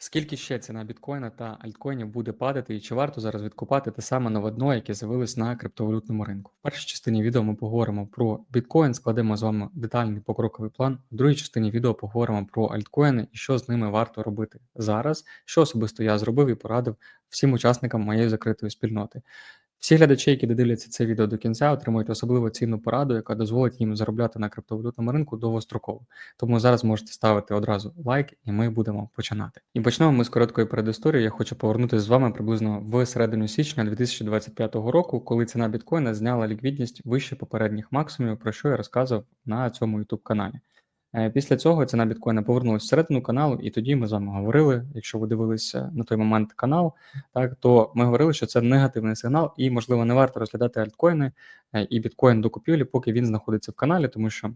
Скільки ще ціна біткоїна та альткоїнів буде падати, і чи варто зараз відкупати те саме новодно, яке з'явилось на криптовалютному ринку? В першій частині відео ми поговоримо про біткоін, складемо з вами детальний покроковий план. В другій частині відео поговоримо про альткоїни і що з ними варто робити зараз, що особисто я зробив і порадив всім учасникам моєї закритої спільноти. Всі глядачі, які додивляться це відео до кінця, отримують особливо цінну пораду, яка дозволить їм заробляти на криптовалютному ринку довгостроково. Тому зараз можете ставити одразу лайк, і ми будемо починати. І почнемо ми з короткої передісторії. Я хочу повернутися з вами приблизно в середину січня 2025 року, коли ціна біткоїна зняла ліквідність вище попередніх максимумів, про що я розказував на цьому youtube каналі. Е, після цього ціна біткоїна повернулася всередину каналу, і тоді ми з вами говорили, якщо ви дивилися на той момент канал, так то ми говорили, що це негативний сигнал, і можливо не варто розглядати альткоїни е, і біткоін до купівлі, поки він знаходиться в каналі, тому що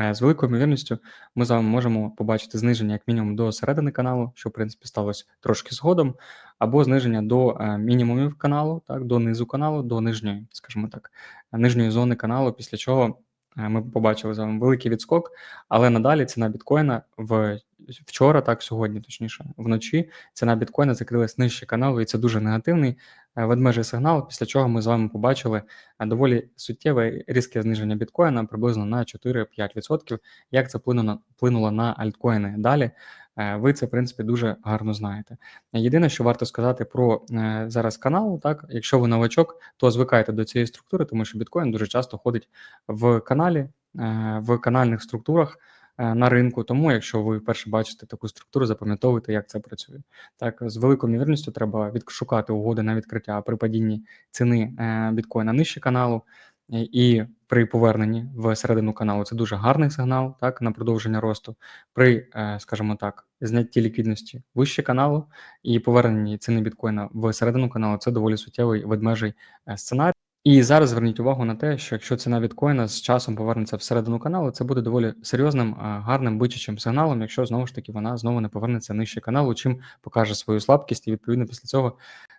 е, з великою ймовірністю ми з вами можемо побачити зниження як мінімум до середини каналу, що в принципі сталося трошки згодом, або зниження до мінімумів каналу, так до низу каналу, до нижньої, скажімо так, нижньої зони каналу, після чого. Е, ми побачили з вами великий відскок, але надалі ціна біткоїна в вчора, так сьогодні, точніше, вночі ціна біткоїна закрилась нижче каналу, і це дуже негативний е, ведмежий сигнал. Після чого ми з вами побачили е, доволі суттєве різке зниження біткоїна приблизно на 4-5%. Як це вплинуло, вплинуло на альткоїни далі? Е, ви це в принципі дуже гарно знаєте. Єдине, що варто сказати про е, зараз канал, так якщо ви новачок, то звикайте до цієї структури, тому що біткоін дуже часто ходить в каналі, е, в канальних структурах. На ринку, тому якщо ви вперше бачите таку структуру, запам'ятовуйте, як це працює. Так, з великою ймовірністю треба відшукати угоди на відкриття при падінні ціни біткоїна нижче каналу, і при поверненні в середину каналу це дуже гарний сигнал, так на продовження росту. При, е, скажімо так, знятті ліквідності вище каналу і поверненні ціни біткоїна в середину каналу це доволі суттєвий ведмежий е, сценарій. І зараз зверніть увагу на те, що якщо ціна біткоїна з часом повернеться всередину каналу, це буде доволі серйозним, гарним бичачим сигналом, якщо знову ж таки вона знову не повернеться нижче каналу, чим покаже свою слабкість, і відповідно після цього е,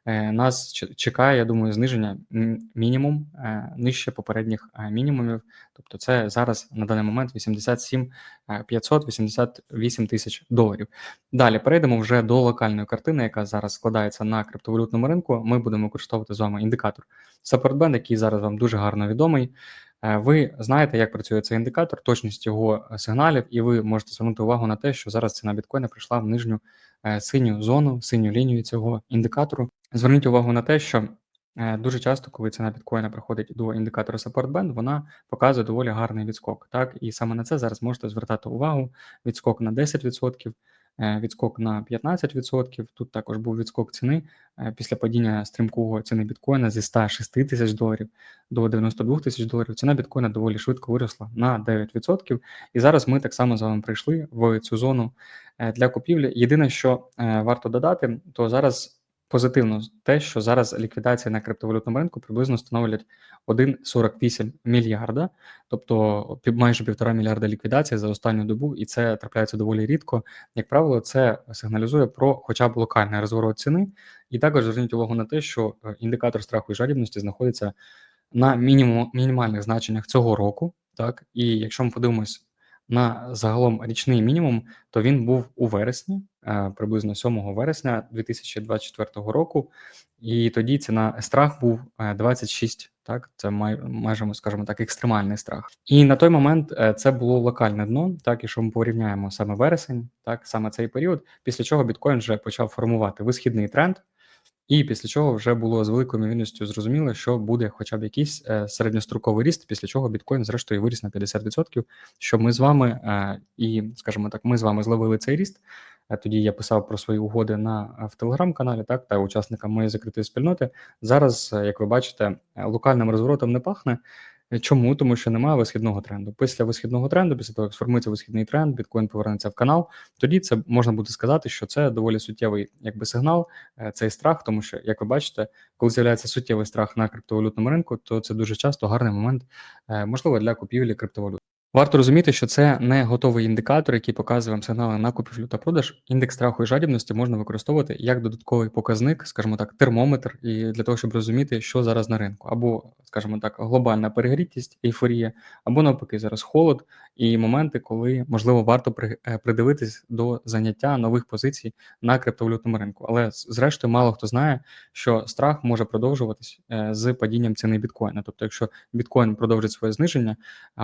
нас чекає, я думаю, зниження мінімум е, нижче попередніх е, мінімумів. Тобто, це зараз на даний момент 87 500, 88 тисяч доларів. Далі перейдемо вже до локальної картини, яка зараз складається на криптовалютному ринку. Ми будемо використовувати з вами індикатор Support який зараз вам дуже гарно відомий. Е, ви знаєте, як працює цей індикатор, точність його е, сигналів, і ви можете звернути увагу на те, що зараз ціна біткоїна прийшла в нижню е, синю зону, синю лінію цього індикатору. Зверніть увагу на те, що дуже часто, коли ціна біткоїна приходить до індикатора Support Band, вона показує доволі гарний відскок. Так, і саме на це зараз можете звертати увагу. Відскок на 10%. Е, відскок на 15%. Тут також був відскок ціни е, після падіння стрімкого ціни біткоїна зі 106 тисяч доларів до 92 тисяч доларів. Ціна біткоїна доволі швидко виросла на 9%. І зараз ми так само з вами прийшли в цю зону е, для купівлі. Єдине, що варто додати, то зараз позитивно те, що зараз ліквідація на криптовалютному ринку приблизно становлять 1,48 мільярда, тобто майже півтора мільярда ліквідацій за останню добу, і це трапляється доволі рідко. Як правило, це сигналізує про хоча б локальний розворот ціни, і також зверніть увагу на те, що е, індикатор страху і жадібності знаходиться на мінімум мінімальних значеннях цього року. Так, і якщо ми подивимось на загалом річний мінімум, то він був у вересні, е, приблизно 7 вересня 2024 року, і тоді ціна страх був 26, е, так це май, майже скажімо так, екстремальний страх. І на той момент е, це було локальне дно. Так, якщо ми порівняємо саме вересень, так саме цей період, після чого біткоін вже почав формувати висхідний тренд. І після чого вже було з великою ймовірністю зрозуміло, що буде хоча б якийсь е, середньостроковий ріст, після чого біткоін, зрештою, виріс на 50%, що ми з вами е, і, скажімо так, ми з вами зловили цей ріст. Е, тоді я писав про свої угоди на в телеграм-каналі, так та учасникам моєї закритої спільноти. Зараз, як ви бачите, локальним розворотом не пахне. Чому? Тому що немає висхідного тренду. Після висхідного тренду, після того, як сформується висхідний тренд, біткоін повернеться в канал. Тоді це можна буде сказати, що це доволі суттєвий якби сигнал, е, цей страх, тому що, як ви бачите, коли з'являється суттєвий страх на криптовалютному ринку, то це дуже часто гарний момент, е, можливо, для купівлі криптовалют. Варто розуміти, що це не готовий індикатор, який показує вам сигнали на купівлю та продаж. Індекс страху і жадібності можна використовувати як додатковий показник, скажімо так, термометр, і для того, щоб розуміти, що зараз на ринку, або, скажімо так, глобальна перегрітість, ейфорія, або навпаки, зараз холод і моменти, коли можливо варто е, придивитись до заняття нових позицій на криптовалютному ринку. Але зрештою, мало хто знає, що страх може продовжуватись е, з падінням ціни біткоїна. Тобто, якщо біткоін продовжить своє зниження,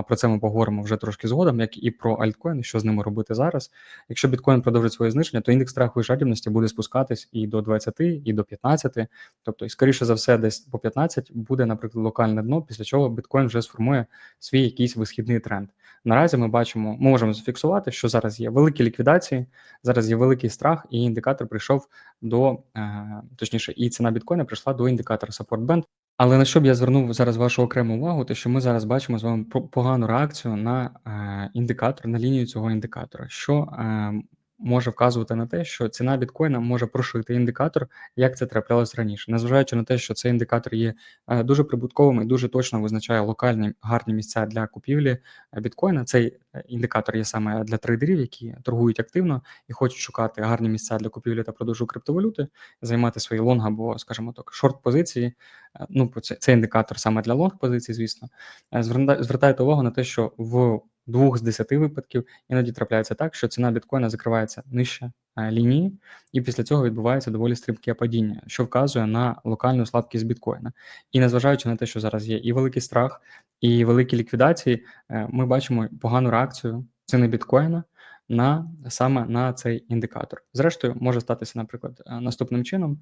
про це ми поговоримо вже трошки згодом, як і про альткоїни, що з ними робити зараз. Якщо біткоін продовжить своє зниження, то індекс страху і жадібності буде спускатись і до 20, і до 15. Тобто, і скоріше за все, десь по 15 буде, наприклад, локальне дно, після чого біткоін вже сформує свій якийсь висхідний тренд. Наразі ми бачимо, можемо зафіксувати, що зараз є великі ліквідації, зараз є великий страх, і індикатор прийшов до е, точніше, і ціна біткоїна прийшла до індикатора Support Band. Але на що б я звернув зараз вашу окрему увагу, те, що ми зараз бачимо з вами по- погану реакцію на е, індикатор, на лінію цього індикатора, що е, може вказувати на те, що ціна біткоїна може прошити індикатор, як це траплялось раніше, незважаючи на те, що цей індикатор є е, дуже прибутковим і дуже точно визначає локальні гарні місця для купівлі е, біткоїна. Цей е, індикатор є саме для трейдерів, які торгують активно і хочуть шукати гарні місця для купівлі та продажу криптовалюти, займати свої лонг або, скажімо так, шорт позиції. Ну, це, це індикатор саме для лонг позицій, звісно. Звертайте увагу на те, що в двох з десяти випадків іноді трапляється так, що ціна біткоїна закривається нижче е, лінії, і після цього відбувається доволі стрімке падіння, що вказує на локальну слабкість біткоїна. І незважаючи на те, що зараз є і великий страх, і великі ліквідації, е, ми бачимо погану реакцію ціни біткоїна на саме на цей індикатор. Зрештою, може статися, наприклад, е, наступним чином.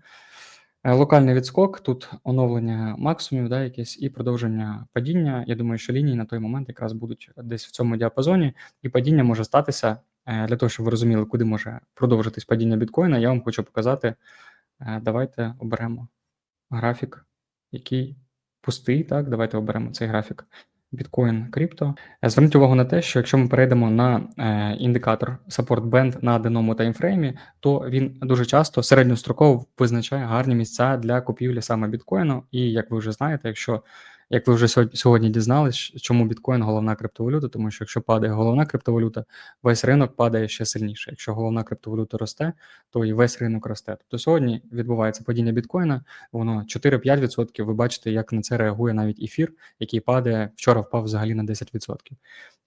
Е, Локальний відскок, тут оновлення максимумів, да, якесь, і продовження падіння. Я думаю, що лінії на той момент якраз будуть десь в цьому діапазоні, і падіння може статися е, для того, щоб ви розуміли, куди може продовжитись падіння біткоїна. Я вам хочу показати. е, Давайте оберемо графік, який пустий. Так, давайте оберемо цей графік біткоін крипто. Е, Зверніть увагу на те, що якщо ми перейдемо на е, індикатор Support Band на денному таймфреймі, то він дуже часто середньостроково визначає гарні місця для купівлі саме біткоїну. І як ви вже знаєте, якщо як ви вже сьогодні, дізнались, чому біткоін головна криптовалюта, тому що якщо падає головна криптовалюта, весь ринок падає ще сильніше. Якщо головна криптовалюта росте, то і весь ринок росте. Тобто сьогодні відбувається падіння біткоїна, воно 4-5%. Ви бачите, як на це реагує навіть ефір, який падає вчора, впав взагалі на 10%.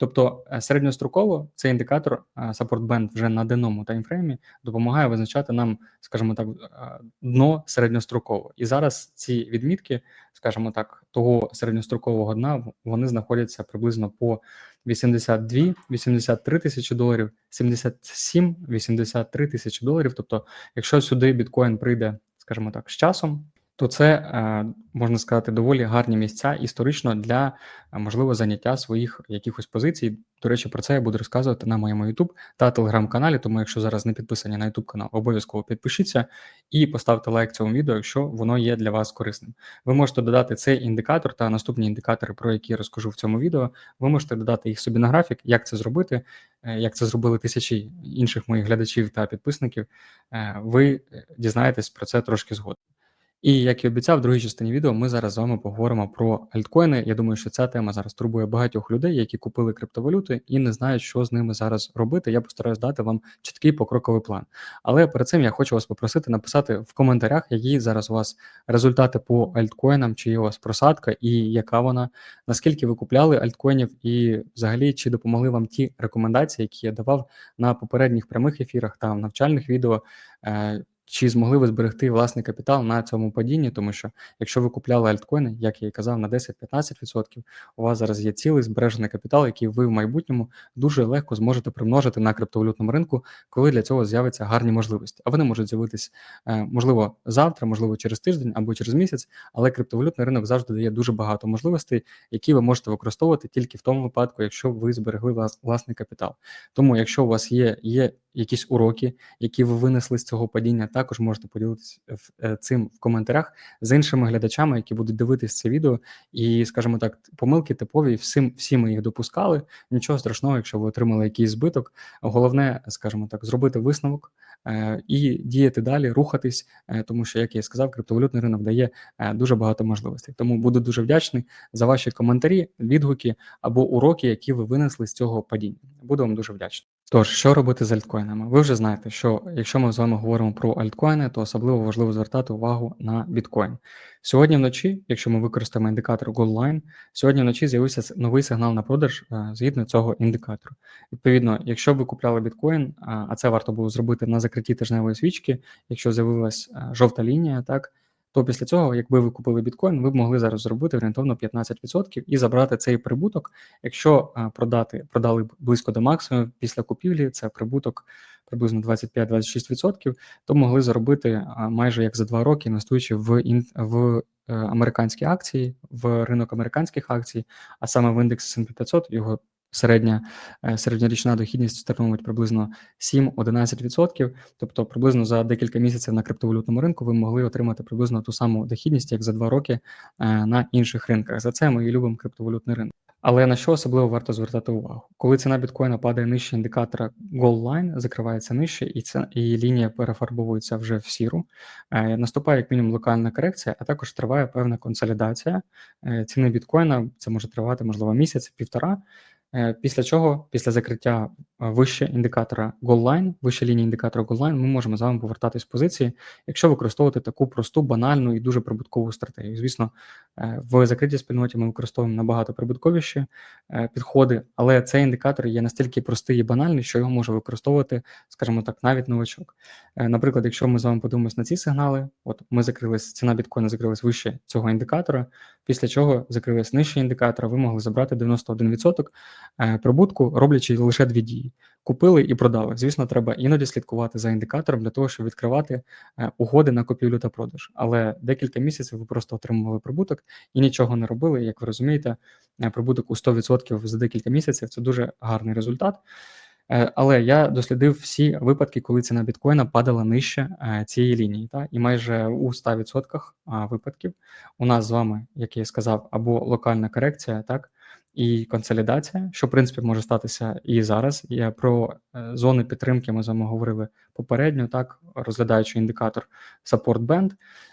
Тобто е, середньостроково цей індикатор е, Support Band вже на денному таймфреймі допомагає визначати нам, скажімо так, е, дно середньостроково. І зараз ці відмітки, скажімо так, того середньострокового дна вони знаходяться приблизно по 82-83 тисячі доларів, 77-83 тисячі доларів. Тобто, якщо сюди біткоін прийде, скажімо так, з часом, то це е, можна сказати доволі гарні місця історично для е, можливо заняття своїх якихось позицій. До речі, про це я буду розказувати на моєму YouTube та телеграм-каналі. Тому, якщо зараз не підписані на YouTube канал, обов'язково підпишіться і поставте лайк цьому відео, якщо воно є для вас корисним. Ви можете додати цей індикатор та наступні індикатори, про які я розкажу в цьому відео. Ви можете додати їх собі на графік, як це зробити, е, як це зробили тисячі інших моїх глядачів та підписників. Ви дізнаєтесь про це трошки згодом. І як і обіцяв, в другій частині відео ми зараз з вами поговоримо про альткоїни. Я думаю, що ця тема зараз турбує багатьох людей, які купили криптовалюти і не знають, що з ними зараз робити. Я постараюсь дати вам чіткий покроковий план. Але перед цим я хочу вас попросити написати в коментарях, які зараз у вас результати по альткоїнам, чи є у вас просадка, і яка вона, наскільки ви купляли альткоїнів, і взагалі чи допомогли вам ті рекомендації, які я давав на попередніх прямих ефірах та навчальних відео. Чи змогли ви зберегти власний капітал на цьому падінні? Тому що якщо ви купляли альткоїни, як я і казав, на 10-15%, у вас зараз є цілий збережений капітал, який ви в майбутньому дуже легко зможете примножити на криптовалютному ринку, коли для цього з'являться гарні можливості. А вони можуть з'явитись е, можливо завтра, можливо, через тиждень або через місяць. Але криптовалютний ринок завжди дає дуже багато можливостей, які ви можете використовувати тільки в тому випадку, якщо ви зберегли власний капітал. Тому, якщо у вас є, є якісь уроки, які ви винесли з цього падіння, також можете поділитися в- е, цим в коментарях з іншими глядачами, які будуть дивитись це відео. І, скажімо так, помилки типові, всім, всі ми їх допускали. Нічого страшного, якщо ви отримали якийсь збиток. Головне, скажімо так, зробити висновок, е, і діяти далі, рухатись, е, тому що, як я сказав, криптовалютний ринок дає е, дуже багато можливостей. Тому буду дуже вдячний за ваші коментарі, відгуки або уроки, які ви винесли з цього падіння. Буду вам дуже вдячний. Тож, що робити з альткоїнами? Ви вже знаєте, що якщо ми з вами говоримо про альткоїни, то особливо важливо звертати увагу на біткоін. Сьогодні вночі, якщо ми використаємо індикатор GoldLine, сьогодні вночі з'явився новий сигнал на продаж е, згідно цього індикатору. Відповідно, якщо ви купляли біткоін, а це варто було зробити на закритті тижневої свічки, якщо з'явилась е, жовта лінія, так то після цього, якби ви купили біткоін, ви б могли зараз зробити орієнтовно 15% і забрати цей прибуток. Якщо е, продати продали близько до максимуму після купівлі, це прибуток приблизно 25-26%, то могли заробити майже як за два роки, інвестуючи в в е, американські акції, в ринок американських акцій, а саме в індекс S&P 500, його середня е, середньорічна дохідність становить приблизно 7-11%, тобто приблизно за декілька місяців на криптовалютному ринку ви могли отримати приблизно ту саму дохідність, як за два роки е, на інших ринках. За це ми і любимо криптовалютний ринок. Але на що особливо варто звертати увагу? Коли ціна біткоїна падає нижче індикатора Gold Line, закривається нижче, і це і лінія перефарбовується вже в сіру. Е, наступає як мінімум локальна корекція, а також триває певна консолідація е, ціни біткоїна. Це може тривати можливо місяць, півтора. Е, після чого, після закриття е, вище індикатора GoalLine, вище лінії індикатора GoalLine, ми можемо з вами повертатись в позиції, якщо використовувати таку просту, банальну і дуже прибуткову стратегію. Звісно, е, в закритій спільноті ми використовуємо набагато прибутковіші підходи, але цей індикатор є настільки простий і банальний, що його може використовувати, скажімо так, навіть новачок. Наприклад, якщо ми з вами подивимося на ці сигнали, от ми закрились, ціна біткоїна закрилась вище цього індикатора, після чого закрились нижче індикатора, ви могли забрати 91%. Е, прибутку, роблячи лише дві дії: купили і продали. Звісно, треба іноді слідкувати за індикатором для того, щоб відкривати е, угоди на купівлю та продаж. Але декілька місяців ви просто отримували прибуток і нічого не робили. Як ви розумієте, е, прибуток у 100% за декілька місяців це дуже гарний результат. Але я дослідив всі випадки, коли ціна біткоїна падала нижче цієї лінії. Та? І майже у 100% випадків у нас з вами, як я сказав, або локальна корекція, так, і консолідація, що в принципі може статися і зараз. Я про е, зони підтримки ми з вами говорили попередньо, так розглядаючи індикатор Support Band.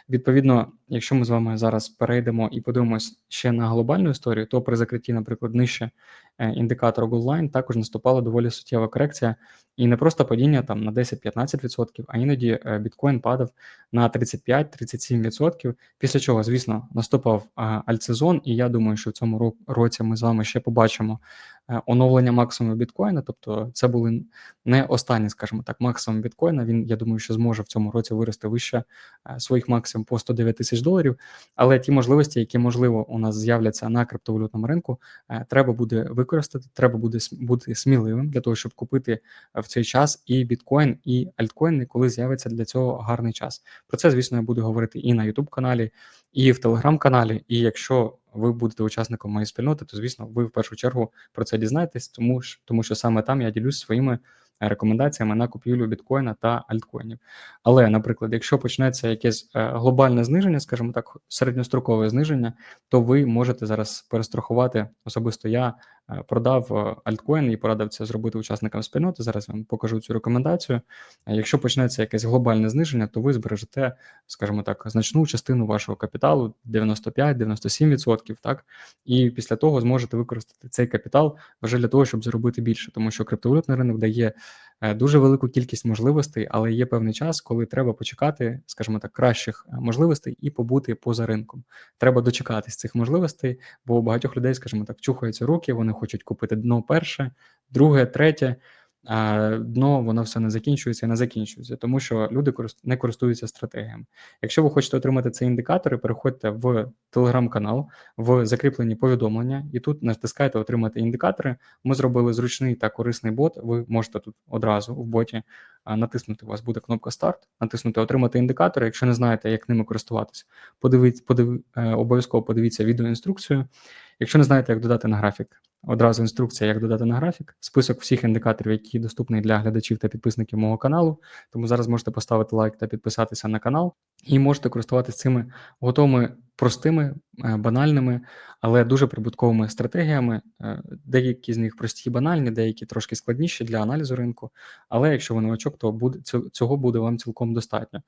Відповідно, якщо ми з вами зараз перейдемо і подивимось ще на глобальну історію, то при закритті, наприклад, нижче е, індикатора Goldline також наступала доволі суттєва корекція, і не просто падіння там на 10-15%, а іноді е, біткоін падав на 35-37%. Після чого, звісно, наступав альтсезон, і я думаю, що в цьому році ми з вами ще побачимо Е, оновлення максимуму біткоїна. Тобто, це були не останні, скажімо так, максимум біткоїна. Він я думаю, що зможе в цьому році вирости вище е, своїх максимум по 109 тисяч доларів. Але ті можливості, які можливо у нас з'являться на криптовалютному ринку, е, треба буде використати. Треба буде бути сміливим для того, щоб купити в цей час і біткоін, і альткоїни, коли з'явиться для цього гарний час. Про це, звісно, я буду говорити і на YouTube каналі, і в телеграм-каналі. І якщо ви будете учасником моєї спільноти, то звісно, ви в першу чергу про це дізнаєтесь, тому що, тому що саме там я ділюсь своїми рекомендаціями на купівлю біткоїна та альткоїнів. Але, наприклад, якщо почнеться якесь е, глобальне зниження, скажімо так, середньострокове зниження, то ви можете зараз перестрахувати особисто я Е, продав е, альткоін і порадив це зробити учасникам спільноти. Зараз я вам покажу цю рекомендацію. Якщо почнеться якесь глобальне зниження, то ви збережете, скажімо так, значну частину вашого капіталу 95-97%, так і після того зможете використати цей капітал вже для того, щоб заробити більше, тому що криптовалютний ринок дає дуже велику кількість можливостей, але є певний час, коли треба почекати, скажімо так, кращих можливостей і побути поза ринком. Треба дочекатись цих можливостей, бо у багатьох людей, скажімо так, чухаються руки, вони хочуть купити дно перше, друге, третє. Дно воно все не закінчується і не закінчується, тому що люди не користуються стратегіями. Якщо ви хочете отримати цей індикатор, переходьте в телеграм-канал, в закріплені повідомлення, і тут натискайте отримати індикатори. Ми зробили зручний та корисний бот. Ви можете тут одразу в боті натиснути. У вас буде кнопка старт, натиснути Отримати індикатори. Якщо не знаєте, як ними користуватися, подивіться, подив, е, обов'язково подивіться відеоінструкцію. Якщо не знаєте, як додати на графік, одразу інструкція, як додати на графік, список всіх індикаторів, які доступні для глядачів та підписників мого каналу. Тому зараз можете поставити лайк та підписатися на канал, і можете користуватися цими готовими простими, банальними, але дуже прибутковими стратегіями. Е, Деякі з них прості і банальні, деякі трошки складніші для аналізу ринку. Але якщо ви новачок, то буде цього буде вам цілком достатньо.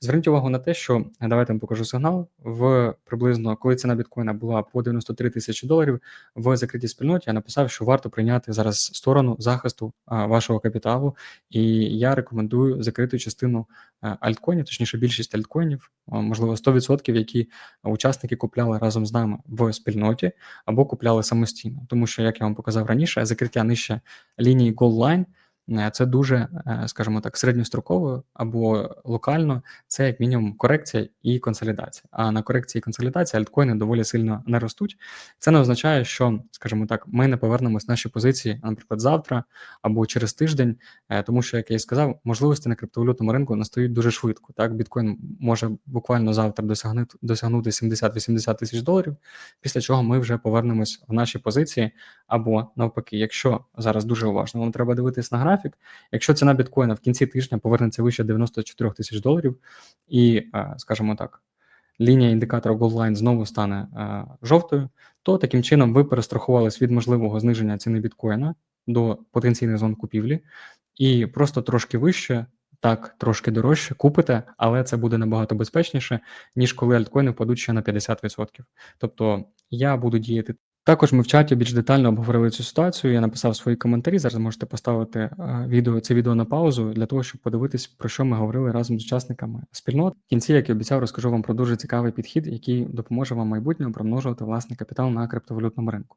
Зверніть увагу на те, що е, давайте вам покажу сигнал. В приблизно коли ціна біткоїна була по 93 тисячі доларів, в закритій спільноті я написав, що варто прийняти зараз сторону захисту вашого капіталу, і я рекомендую закрити частину е, альткоїнів, точніше більшість альткоїнів, можливо 100%, які учасники купляли разом з нами в спільноті або купляли самостійно. Тому що, як я вам показав раніше, закриття нижче лінії е, це дуже, е, скажімо так, середньостроково або локально, це як мінімум корекція і консолідація. А на корекції і консолідації альткоїни доволі сильно не ростуть. Це не означає, що, скажімо так, ми не повернемось в наші позиції, наприклад, завтра або через тиждень, е, тому що, як я і сказав, можливості на криптовалютному ринку настають дуже швидко. Так, біткоін може буквально завтра досягнути досягнути 70-80 тисяч доларів, після чого ми вже повернемось в наші позиції. Або навпаки, якщо зараз дуже уважно, вам треба дивитись на графік. Якщо ціна біткоїна в кінці тижня повернеться вище 94 тисяч доларів, і, е, скажімо так, лінія індикатора Goldline знову стане е, жовтою, то таким чином ви перестрахувались від можливого зниження ціни біткоїна до потенційних зон купівлі, і просто трошки вище, так трошки дорожче купите, але це буде набагато безпечніше, ніж коли альткоїни впадуть ще на 50%. Тобто я буду діяти. Також ми в чаті більш детально обговорили цю ситуацію. Я написав свої коментарі. Зараз можете поставити е, відео це відео на паузу для того, щоб подивитись, про що ми говорили разом з учасниками спільнот. В кінці, як і обіцяв, розкажу вам про дуже цікавий підхід, який допоможе вам майбутньому промножувати власний капітал на криптовалютному ринку.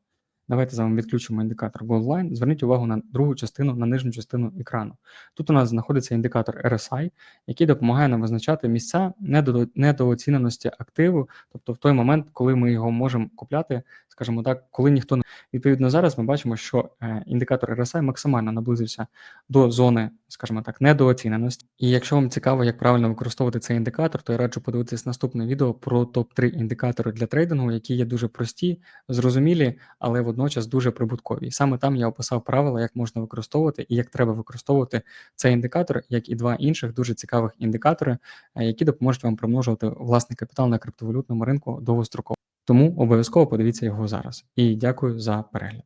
Давайте з вами відключимо індикатор GoldLine. Зверніть увагу на другу частину, на нижню частину екрану. Тут у нас знаходиться індикатор RSI, який допомагає нам визначати місця недо- недооціненості активу, тобто в той момент, коли ми його можемо купляти, скажімо так, коли ніхто не відповідно зараз, ми бачимо, що е, індикатор RSI максимально наблизився до зони, скажімо так, недооціненості. І якщо вам цікаво, як правильно використовувати цей індикатор, то я раджу подивитись наступне відео про топ-3 індикатори для трейдингу, які є дуже прості, зрозумілі, але водночас дуже прибуткові. Саме там я описав правила, як можна використовувати і як треба використовувати цей індикатор, як і два інших дуже цікавих індикатори, е, які допоможуть вам примножувати власний капітал на криптовалютному ринку довгостроково. Тому обов'язково подивіться його зараз. І дякую за перегляд.